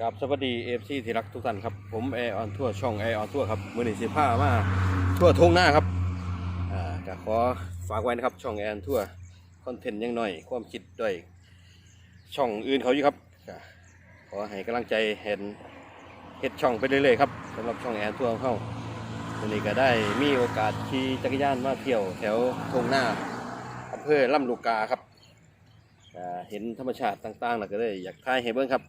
กับสวัสดีเอฟซีที่รักทุกท่านครับผมแอร์ออนทั่วช่องแอร์ออนทั่วครับมือหนึ่งสิบห้ามาทั่วทงหน้าครับอ่าก็ขอฝากไว้นะครับช่องแอร์ออนทั่วคอนเทนต์ยังหน่อย ความคิดด้วยช่องอื่นเขาอยู่ครับก็ขอให้กำลังใจเห็นเฮ็ดช่องไปเรื่อยๆครับสำหรับช่องแอร์ทั่วของเขาวันนี้ก็ได้มีโอกาสขี่จักรยานมาเที่ยวแถวทงหน้าอำเภอลำลูกกาครับเห็นธรรมชาติต่างๆแล้วก็เลยอยากถ่ายให้เบิ่งครับ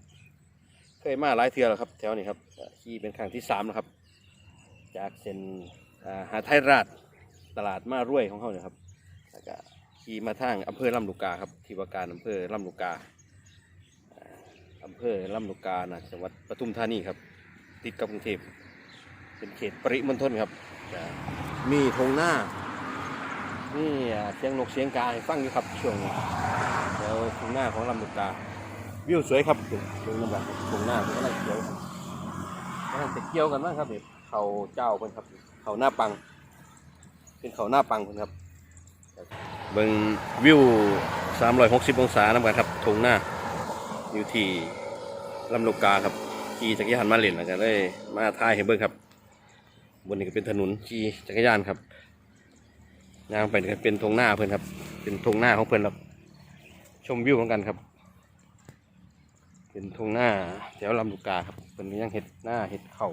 เคยมาหลายเทือแล้วครับ แถวนี้ครับอ่าขี่เป็นครั้งที่สามแล้วครับ จากเส้นอ่าหาไทยราชตลาดมารวยของเขาเนี่ยครับแล้วก็ขี่มาทางอำเภอลำลูกกาครับที่ว่าการอำเภอลำลูกกาอ่าอำเภอลำลูกกานะจังหวัดปทุมธานีครับ ติดกับกรุงเทพเป็นเขตปริมณฑลครับก็มีธงหน้านี่อ่าเสียงนกเสียงกาให้ฟังอยู่ครับช่วงแถวธงหน้าของลำลูกกา วิวสวยครับดูน้ำแบบตรงหน้าเป็นอะไรเขียวกำลังจะเกี่ยวกันบ้างครับเนี่ยเขาเจ้าเป็นครับเขาหน้าปัง เป็นเขาหน้าปังเป็นครับเบิ่งวิว 360 องศาน้ำกันครับทงหน้า อยู่ที่ลำลูกกาครับขี่จักรยานมาเล่นแล้วกันเลยมาถ่ายให้เบิ่งครับ บนนี้ก็เป็นถนนขี่จักรยานครับยางไปเป็นทงหน้าเพื่อนครับ เป็นทงหน้าของเพื่อนครับ ชมวิวเหมือนกันครับ เป็นทุ่งหน้าแถวลำลูกกาครับเป็นยังเห็ดหน้าเห็ดเข่า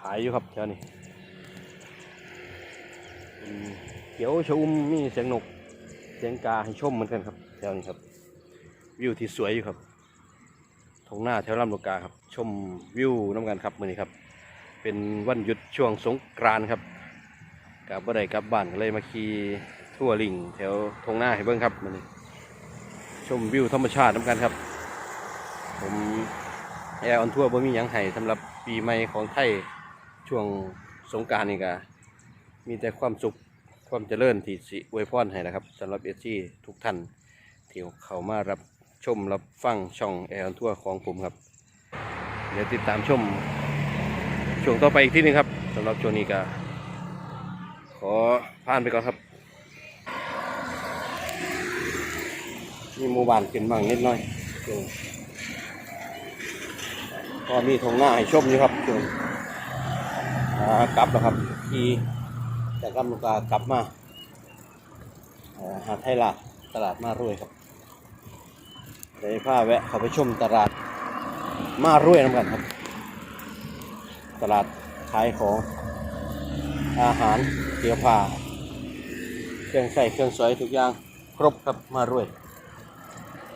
ขายอยู่ครับแถวนี้เขียวชอุ่มมีเสียงนกเสียงกาให้ชมเหมือนกันครับแถวนี้ครับ วิวที่สวยอยู่ครับทุ่งหน้าแถวลำลูกกาครับ ชมวิวน้ำกันครับมือนี้ครับ เป็นวันหยุดช่วงสงกรานต์ครับกลับบ่ได้กลับบ้านเลยมาขี่ทั่วลิงแถวทุ่งหน้าให้เบิ่งครับมือนี้ ชมวิวธรรมชาติน้ำกันครับ ผมแอร์ออนทัวร์บ่มีหยังให้สำหรับปีใหม่ของไทยช่วงสงกรารนี่ก็มีแต่ความสุขความเจริญที่สิอวยพรให้นะครับสำหรับเอซีทุกท่านที่เข้ามารับชมรับฟังช่องแอร์ออนทัวร์ของผมครับ เดี๋ยวติดตามชมช่วงต่อไปอีกที่นึงครับสำหรับช่วงนี้ก็ขอผ่านไปก่อนครับ มีหมู่บ้านขึ้นบ้างนิดหน่อยช่วง ก็มีทงหน้าให้ชมอยู่ครับช่วงอ่ากลับแล้วครับที่จากลำลูกกากลับมาหาดไทยลาตลาดมารวยครับเดี๋ยวพาแวะเข้าไปชมตลาดมารวยน้ำกันครับ ตลาดขายของอาหารเกี่ยวผ้าเครื่องใส่เครื่องสวยทุกอย่างครบครับมารวย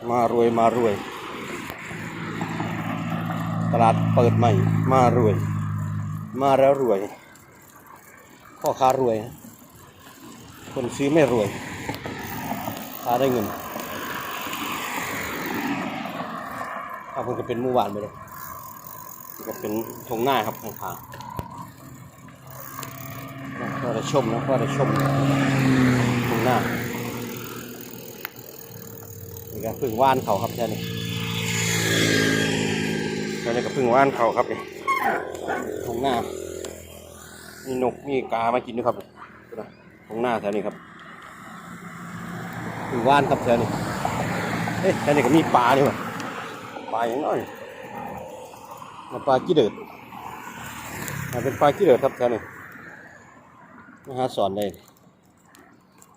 มารวยมารวย ตลาดเปิดใหม่ มารวย มาแล้วรวย พ่อค้ารวย คนซื้อไม่รวยค้าได้เงินถ้าเพิ่งจะเป็นมู่บ้านไปเลยนี่ก็เป็นทงหน้าครับข้างๆก็ได้ชมนะก็ได้ชมทงหน้านี่ก็เพึ่งว่านเขาครับแค่นี้ แล้วนี่ก็เพึ่งว่านเขาครับนี่ตรงหน้ามีนกมีกามากินด้วยครับตรงหน้าแถวนี้ครับพึ่งว่านครับแถวนี้เอ๊ะแถวนี้ก็มีปลาด้วยปลาอย่างน้อยมาปลากี้เดือดมาเป็นปลากี้เดือดครับแถวนี้มาหาสอนได้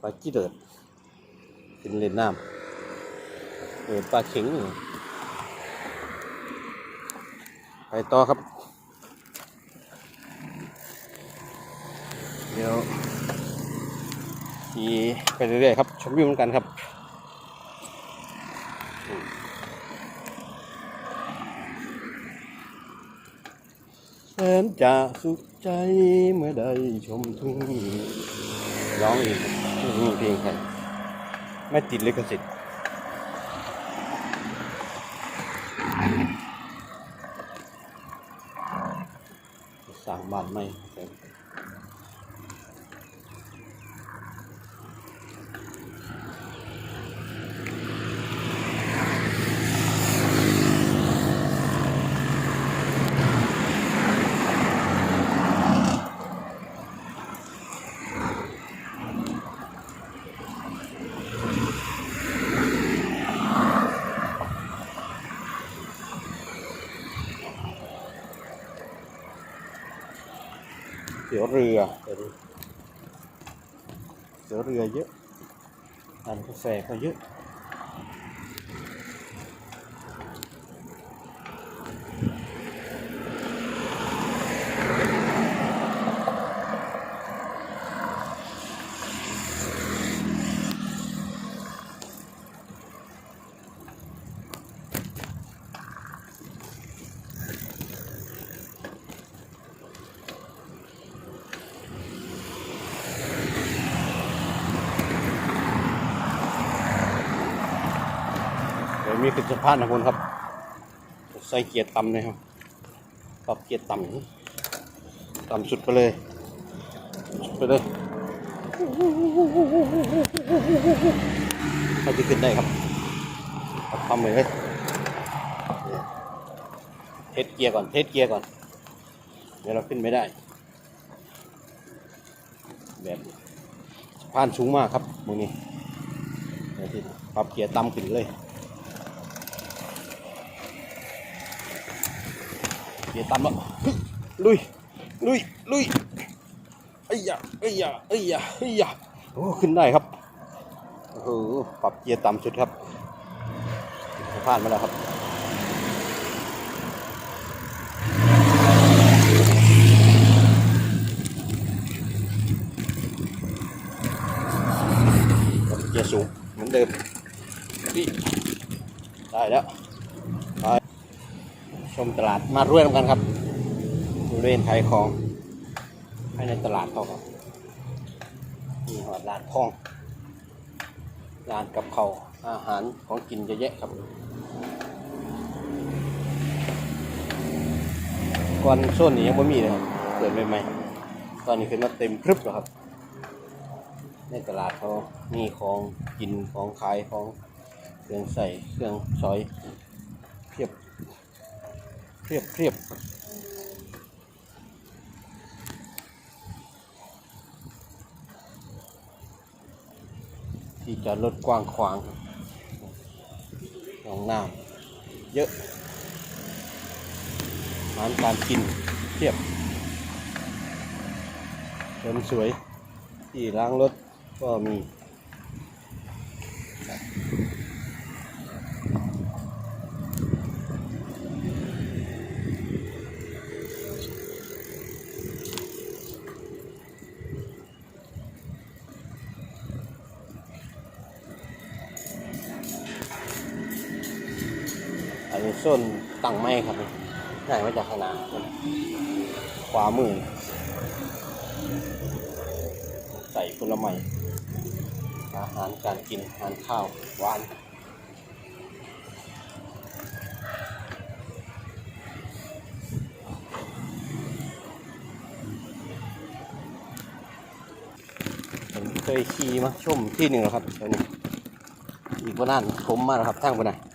ปลากี้เดือดกินเล่นน้ำเออปลาเข็งนี่ ไปต่อครับ เดี๋ยวขี่ไปเรื่อยๆครับ ชมวิวเหมือนกันครับแสนจะสุขใจเมื่อได้ชมทุ่งร้องอีกเพลงใครไม่ติดลิขสิทธิ์ เตี๋ยวเรือเสือเรือเยอะร้านกาแฟก็เยอะ มีขึ้นสะพานนะคุณครับ ใส่เกียร์ต่ำเลยครับปรับเกียร์ต่ำต่ำสุดไปเลยสุดไปเลยเขาจะขึ้นได้ครับปรับความเลยเทสเกียร์ก่อนเทสเกียร์ก่อน เดี๋ยวเราขึ้นไม่ได้ แบบสะพานสูงมากครับมึงนี้ปรับเกียร์ต่ำขึ้นเลย เกียร์ต่ำแล้วฮึลุย ลุย ลุยไอ้ยาไอ้ยาไอ้ยาไอ้ยาโอ้ ขึ้นได้ครับ โอ้โห ปรับเกียร์ต่ำสุดครับผ่านมาแล้วครับ ปรับเกียร์สูงเหมือนเดิมนี่ได้แล้ว ไป ชมตลาดมาร่วยกันครับบริเวณขายของภายในตลาดเขาครับมีหอดร้านทองร้านกับเขาอาหารของกินเยอะแยะครับก่อนโซนนี้ยังไม่มีเลยครับเปิดใหม่ๆตอนนี้ขึ้นมาเต็มพรึบแล้วครับ ในตลาดเขามีของกินของขายของเครื่องใส่เครื่องซอย เพียบเพียบที่จอดรถกว้างขวางห้องน้ำเยอะร้านการกินเพียบเดินสวย ที่ล้างรถก็มี อันนี้ ส้นตั้งไม้ครับนี่ง่ายมาจากขนาดขวามือ ใส่ผลไม้อาหารการกินอาหารข้าวหวานผมเคยขี่มาชมที่หนึ่งแล้วครับตอนนี้อีกวันนั้นผมมาแล้วครับทั้งวันนั้น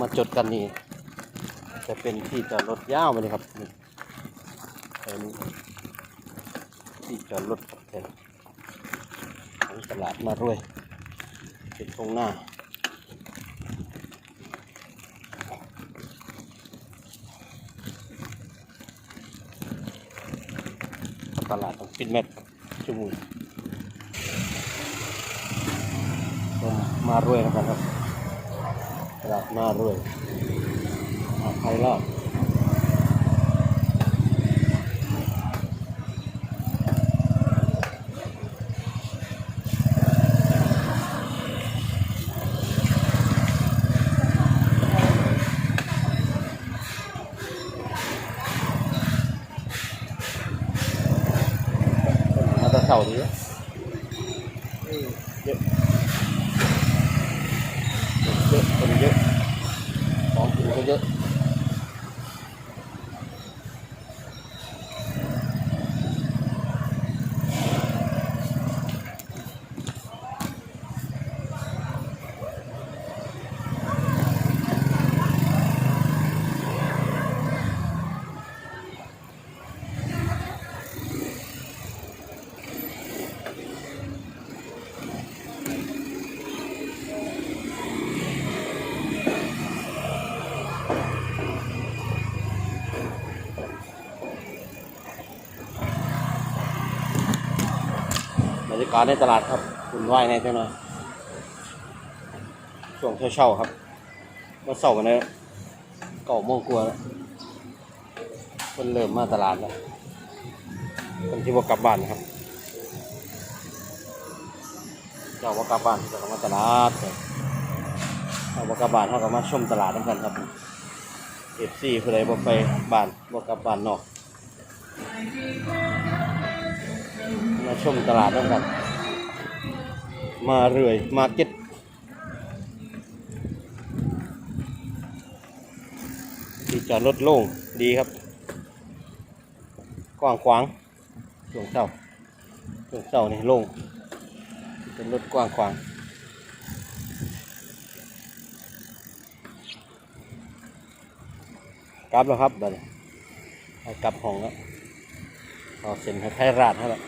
มาจดกันนี่จะเป็นที่จอดรถยาวไปเลยครับนี่อันนี้ที่จอดรถครับแทนของตลาดมารวยเป็นตรงหน้าตลาดต้องปิดแมทครับชั่วโมงมารวยนะครับ กลับมาด้วยมาใครรอด มาตะเสาดีอะเยอะเยอะคนเยอะ ข องกินก็เยอะาในตลาดครับ คุณไหวายในจังหน่อยช่วงเช้าๆครับมื่อเช้ากันเลยเก้าโมงกว่าแล้วคนเริ่มมาตลาดแล้วคนที่ว่ากลับบ้านนะครับเจ้าว่ากลับบ้านที่จะมาตลาดเลยเอาว่ากลับบ้านเขาก็มาชมตลาดน้ำกันครับเอฟซีผู้ใดบ่ไปบ้านบ่กลับบ้านนอกมาชมตลาดน้ำกัน มาเรื่อยมาเก็ตที่จอดรถโล่งดีครับ กว้างขวางช่วงเช้าช่วงเช้านี่โล่งเป็นรถกว้างขวางกลับแล้วครับบัดนี้กลับห้องแล้วเอาเซ็นให้ไทยราดให้แล้ว